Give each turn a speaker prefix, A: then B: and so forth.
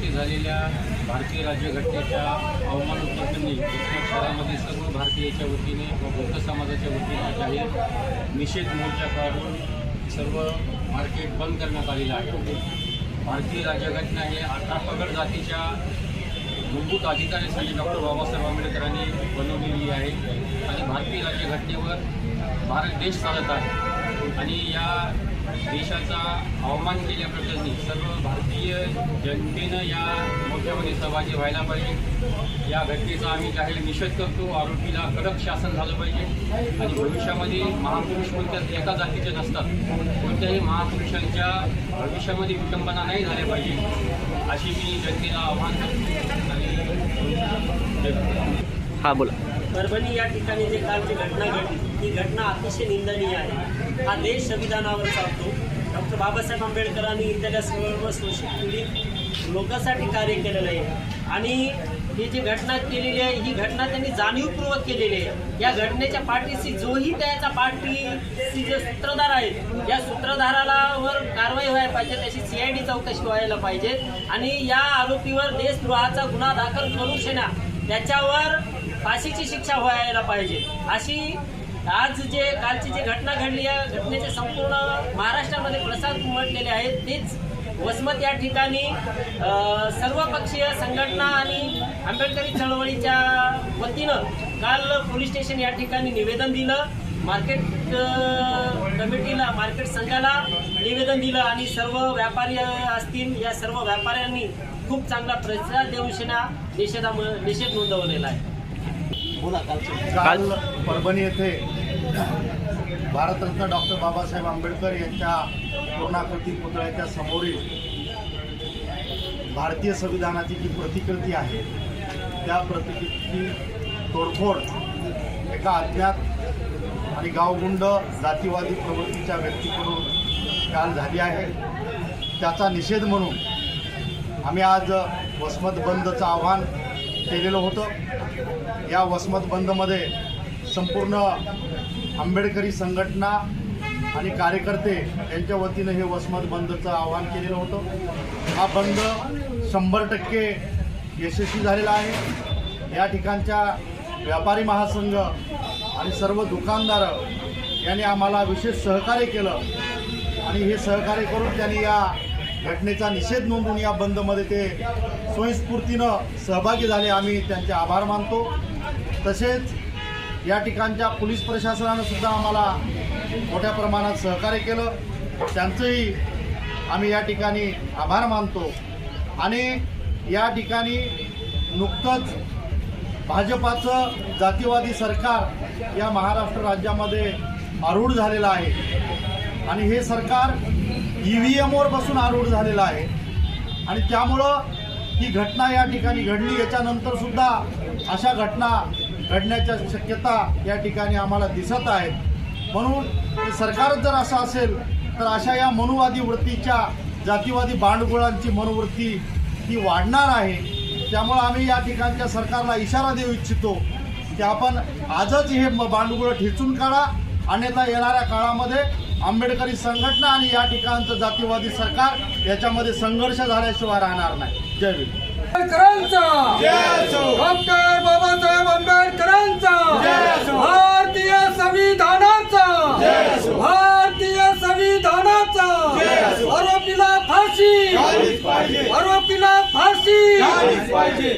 A: शेवटी झालेल्या भारतीय राज्यघटनेच्या अवमान उत्पत्तींनी यवतमाळ शहरामध्ये सर्व भारतीयाच्या वतीने व बौद्ध समाजाच्या वतीने जाहीर निषेध मोर्चा काढून सर्व मार्केट बंद करण्यात आलेलं आहे. भारतीय राज्यघटना हे अठरा पगड जातीच्या मूलभूत अधिकार डॉक्टर बाबासाहेब आंबेडकरांनी बनवलेली आहे. आणि भारतीय राज्यघटनेवर भारत देश चालत आहे. आणि या देशाचा अवमान केल्याप्रकरणी सर्व भारतीय जनतेनं या मोर्चामध्ये सहभागी व्हायला पाहिजे. या घटनेचा आम्ही जाहीर निषेध करतो. आरोपीला कडक शासन झालं पाहिजे. आणि भविष्यामध्ये महापुरुष कोणत्याच एका जातीचे नसतात. कोणत्याही महापुरुषांच्या भविष्यामध्ये विटंबना नाही झाल्या पाहिजे. अशी मी जनतेला आव्हान करतो. आणि
B: हा बोला.
C: परभणी या ठिकाणी जे कालची घटना घडली ही घटना अतिशय निंदनीय आहे. हा देश संविधानावर चालतो. डॉक्टर बाबासाहेब आंबेडकरांनी इथल्या सर्व शोषित पीडित लोकांसाठी कार्य केलेलं आहे. आणि ही जी घटना केलेली आहे ही घटना त्यांनी जाणीवपूर्वक केलेली आहे. या घटनेच्या पाठीशी जोही त्याचा पाठीशी जे सूत्रधार आहेत या सूत्रधाराला वर कारवाई व्हायला पाहिजे त्याची सीआयडी चौकशी व्हायला पाहिजे. आणि या आरोपीवर देशद्रोहाचा गुन्हा दाखल करू शेना त्याच्यावर फाशीची शिक्षा व्हायला पाहिजे. अशी आज जे कालची जी घटना घडली या घटनेचे संपूर्ण महाराष्ट्रामध्ये प्रसाद उमटलेले आहेत. तेच वसमत या ठिकाणी सर्वपक्षीय संघटना आणि आंबेडकरी चळवळीच्या वतीनं काल पोलीस स्टेशन या ठिकाणी निवेदन दिलं. मार्केट कमिटीला मार्केट संघाला निवेदन दिलं आणि सर्व व्यापारी असतील या सर्व व्यापाऱ्यांनी खूप चांगला प्रतिसाद देऊन शेना निषेधा निषेध नोंदवलेला आहे.
D: काल परभणी येथे भारतरत्न डॉक्टर बाबासाहेब आंबेडकर यांच्या पूर्णाकृती पुतळ्याच्या समोरील भारतीय संविधानाची जी प्रतिकृती आहे त्या प्रतिकृती तोडफोड एका अज्ञात आणि गावगुंड जातीवादी प्रवृत्तीच्या व्यक्तीकडून काल झाली आहे. त्याचा निषेध म्हणून आम्ही आज वसमत बंदचं आव्हान केलेलं होतं. या वसमत बंदमध्ये संपूर्ण आंबेडकरी संघटना आणि कार्यकर्ते यांच्या वतीनं हे वसमत बंदचं आवाहन केलेलं होतं. हा बंद शंभर टक्के यशस्वी झालेला आहे. या ठिकाणच्या व्यापारी महासंघ आणि सर्व दुकानदार यांनी आम्हाला विशेष सहकार्य केलं. आणि हे सहकार्य करून त्यांनी या घटनेचा निषेध नोंदवून या बंदमध्ये ते स्वयंस्फूर्तीनं सहभागी झाले. आम्ही त्यांचे आभार मानतो. तसेच या ठिकाणच्या पोलीस प्रशासनानं सुद्धा आम्हाला मोठ्या प्रमाणात सहकार्य केलं. त्यांचंही आम्ही या ठिकाणी आभार मानतो. आणि या ठिकाणी नुकतंच भाजपाचं जातीवादी सरकार या महाराष्ट्र राज्यामध्ये आरूढ झालेलं आहे. आणि हे सरकार ई व्ही एमवर बसून आरूढ झालेलं आहे. आणि त्यामुळं ही घटना या ठिकाणी घडली. याच्यानंतर सुद्धा अशा घटना घडण्याच्या शक्यता या ठिकाणी आम्हाला दिसत आहेत. म्हणून सरकारच जर असं असेल तर अशा या मनुवादी वृत्तीच्या जातीवादी बांडगुळांची मनोवृत्ती ती वाढणार आहे. त्यामुळं आम्ही या ठिकाणच्या सरकारला इशारा देऊ इच्छितो की आपण आजच हे बांडगुळं ठेचून काढा. अन्यथा येणाऱ्या काळामध्ये आंबेडकरी संघटना आणि या ठिकाणचं जातीवादी सरकार याच्यामध्ये संघर्ष झाल्याशिवाय राहणार नाही. जय भीम.
E: डॉक्टर बाबासाहेब आंबेडकरांचा. भारतीय संविधानाचा. भारतीय संविधानाचा. आरोपीला फाशी. आरोपीला फाशी